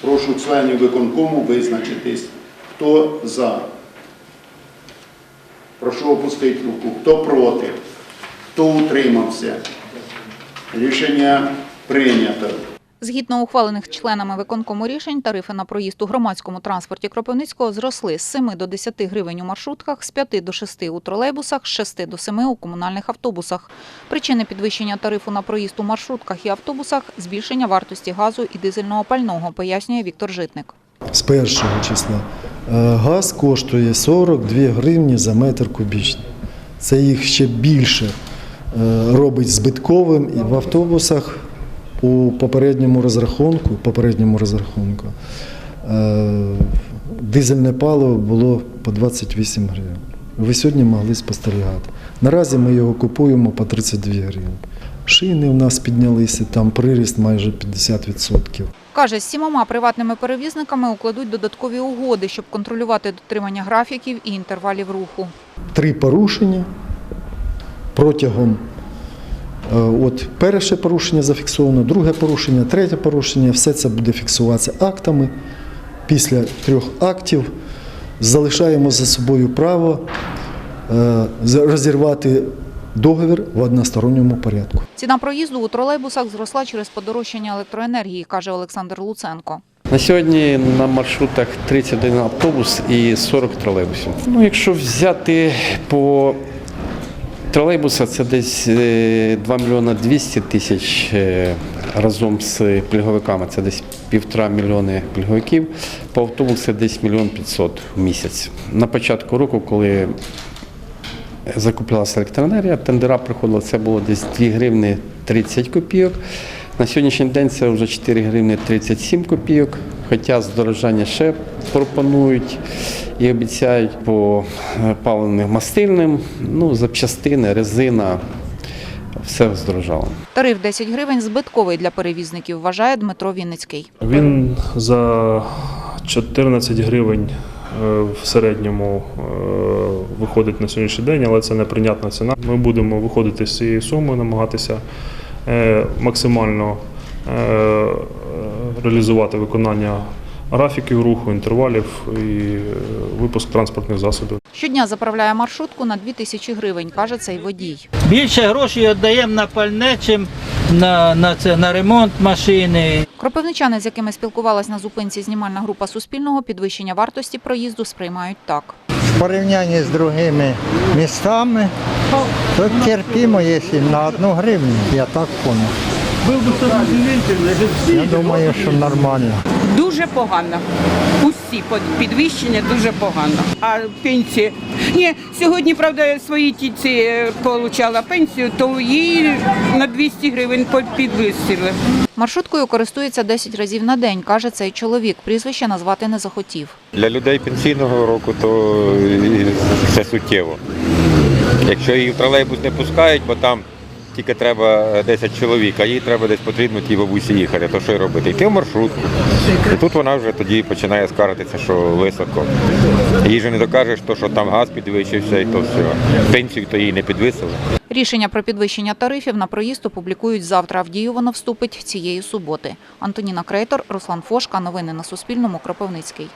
Прошу членів виконкому визначитись. Хто за? Прошу опустити руку. Хто проти? Хто утримався? Рішення прийнято. Згідно ухвалених членами виконкому рішень, тарифи на проїзд у громадському транспорті Кропивницького зросли з 7 до 10 гривень у маршрутках, з 5 до 6 у тролейбусах, з 6 до 7 у комунальних автобусах. Причини підвищення тарифу на проїзд у маршрутках і автобусах – збільшення вартості газу і дизельного пального, пояснює Віктор Житник. з першого числа. Е, Газ коштує 42 гривні за метр кубічний. Це їх ще більше е, робить збитковим і в автобусах у попередньому розрахунку, попередньому розрахунку е, дизельне паливо було по 28 гривень. Ви сьогодні могли спостерігати. Наразі ми його купуємо по 32 гривні. Шини у нас піднялися, там приріст майже 50%. Каже, з сімома приватними перевізниками укладуть додаткові угоди, щоб контролювати дотримання графіків і інтервалів руху. три порушення протягом. Е, От перше порушення зафіксовано, друге порушення, третє порушення, все це буде фіксуватися актами. Після трьох актів залишаємо за собою право е, розірвати договір в односторонньому порядку. Ціна проїзду у тролейбусах зросла через подорожчання електроенергії, каже Олександр Луценко. На сьогодні на маршрутах 31 автобус і 40 тролейбусів. Ну, якщо взяти по тролейбуса, це десь е, 2 мільйона 200 тисяч е, разом з пільговиками. Це десь півтора мільйони пільговиків. По автобусу десь мільйон 500 в місяць. На початку року, коли закуплялася електроенергія, тендера приходили, це було десь 2 гривни 30 копійок. На сьогоднішній день це вже 4 гривни 37 копійок, хоча здорожання ще пропонують і обіцяють по е, паливним мастильним, ну, запчастини, резина, все здорожало. Тариф 10 гривень збитковий для перевізників, вважає Дмитро Вінницький. Він за 14 гривень е, в середньому е, виходить на сьогоднішній день, але це неприйнятна ціна. Ми будемо виходити з цієї суми, намагатися максимально реалізувати виконання графіків руху, інтервалів і е, випуск транспортних засобів. Щодня заправляє маршрутку на 2 тисячі гривень, каже цей водій. Більше грошей віддаємо на пальне, чим на, на, це, на ремонт машини. Кропивничани, з якими спілкувалась на зупинці знімальна група Суспільного, підвищення вартості проїзду сприймають так. В порівнянні з другими містами, то терпимо, якщо на одну гривню, я так понял. Я думаю, що нормально. Дуже погано. Усі підвищення дуже погано. А пенсія. Ні, сьогодні, правда, я своїй тітці е, получала пенсію, то їй на 200 гривень підвищили. Маршруткою користується 10 разів на день, каже цей чоловік. Прізвище назвати не захотів. Для людей пенсійного року то і це суттєво. Якщо її в тролейбус не пускають, бо там тільки треба 10 чоловік, а їй треба десь потрібно тій бабусі їхати, то що й робити? Йти в маршрутку. І тут вона вже тоді починає скаржитися, що високо. Їй же не докажеш, то, що там газ підвищився і то все. Пенсію то їй не підвисили. Рішення про підвищення тарифів на проїзд опублікують завтра. В дію воно вступить цієї суботи. Антоніна Крейтор, Руслан Фошка. Новини на Суспільному. Кропивницький.